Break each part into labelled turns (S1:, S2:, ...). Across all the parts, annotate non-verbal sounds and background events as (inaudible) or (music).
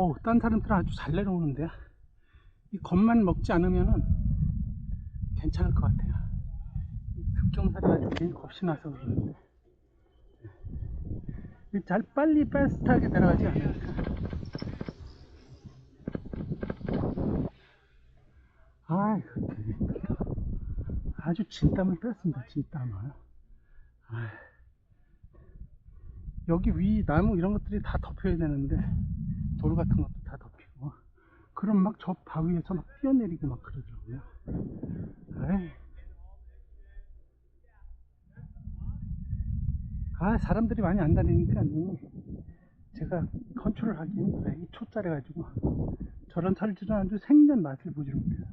S1: 어우, 딴 사람들은 아주 잘 내려오는데, 이 겁만 먹지 않으면은 괜찮을 것 같아요. 아주 괜히 겁이 나서 그러는데. 이잘 빨리 패스트하게 내려가지 않으니까. 아이고, 아주 진땀을 뺐습니다, 진땀을. 아이. 여기 위 나무 이런 것들이 다 덮여야 되는데 돌 같은 것도 다 덮이고 그럼 막 저 바위에서 막 뛰어내리고 막 그러더라고요 에이. 아 사람들이 많이 안 다니니까 이 제가 컨트롤 하기 힘들어요 이 초짜래 가지고 저런 살질은 아주 생전 맛을 보지 못해요.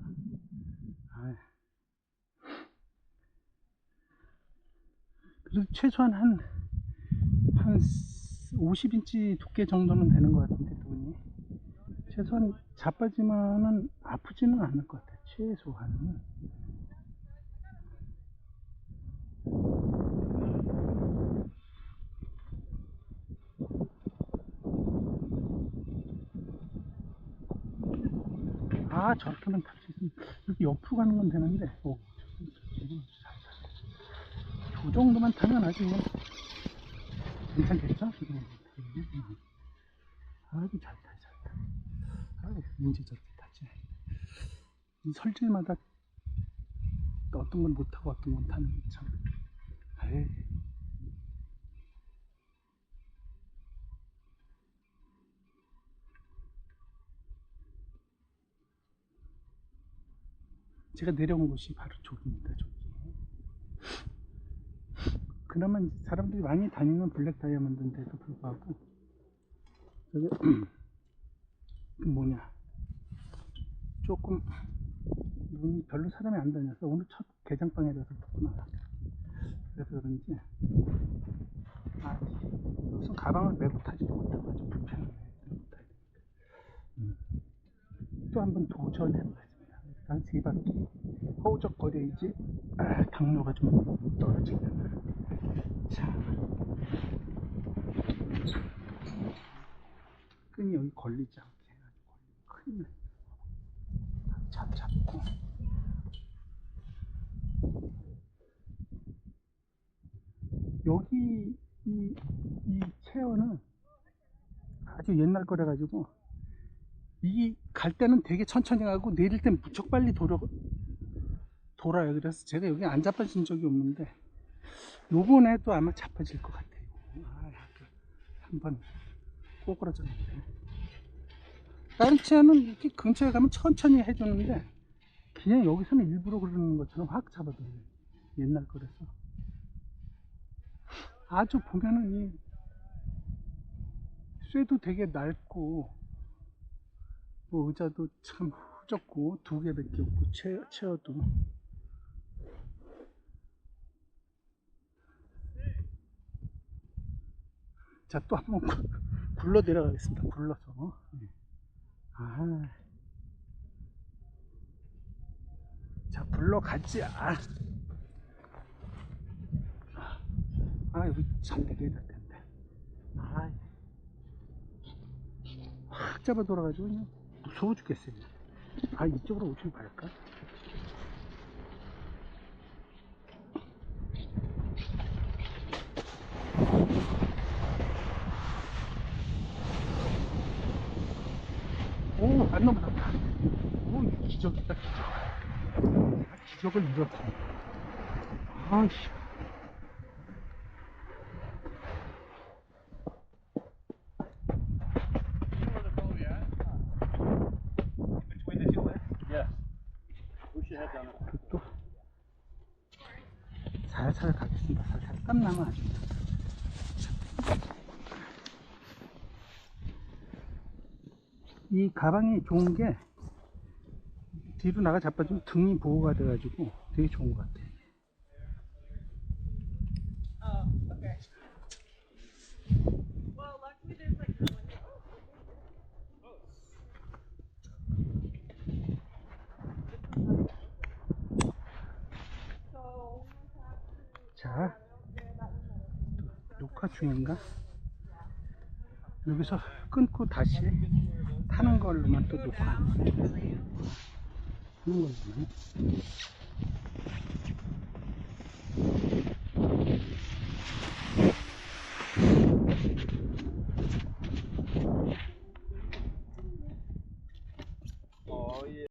S1: 그래도 최소한 한 한 50인치 두께 정도는 되는 것 같은데 최소한 자빠지면은 아프지는 않을 것 같아요. 최소한 아 저렇게만 탈 수 있으면 이렇게 옆으로 가는 건 되는데. 오, 지금 잘 타요. 저 정도만 타면 아주 그냥 괜찮겠죠? 지금. 아주 잘 타, 언제 저렇게 타지? 이 설질마다 어떤 건 못하고 어떤 건 타는 게 참. 에이. 제가 내려온 곳이 바로 저기입니다, 저기. 그나마 사람들이 많이 다니는 블랙 다이아몬드인데도 불구하고 저기 (clears throat) 그 뭐냐 조금 눈이 별로 사람이 안 다녀서 오늘 첫 개장방이라서 그렇구나 그래서 그런지 아 무슨 가방을 메고 타지도 못하고 아주 되니까. 음. 또한번 도전해보겠습니다. 한세 바퀴. 허우적거려야지 아, 당뇨가 좀 떨어지려나 자, 끈이 여기 걸리지 않게 해가지고. 큰일 잡고. 여기 이, 이 체어는 아주 옛날 거래 가지고 이갈 때는 되게 천천히 가고 내릴 땐 무척 빨리 돌아 돌아요. 그래서 제가 여기 안 잡아진 적이 없는데 요번에 또 아마 잡아질 것 같아요. 아, 한번 꼬꾸라졌는데. 다른 치아는 이렇게 근처에 가면 천천히 해주는데, 그냥 여기서는 일부러 그러는 것처럼 확 잡아줘요. 옛날 거라서. 아주 보면은 이, 쇠도 되게 낡고, 뭐 의자도 참 후졌고, 두 개밖에 없고, 체어, 체어도. 자, 또 한번 굴러 내려가겠습니다. 굴러서. 예. 아. 자, 굴러가지. 아. 아, 여기 잘 내려야 될 텐데. 아. 확 잡아 돌아가지고 그냥 무서워 죽겠어요. 아, 이쪽으로 오지 말까? 오, 안 넘어갔다. 오, 기적이다, 기적. 아, 기적을 이뤘다. 또 살살 가겠습니다. 살살 땀 나면 아주. 이 가방이 좋은 게 뒤로 나가 자빠지면 등이 보호가 돼가지고 되게 좋은 것.
S2: So
S1: 자, 또 녹화 중인가? 여기서 끊고 다시 타는 걸로만 또 놓고 안 돼. 타는 걸로만.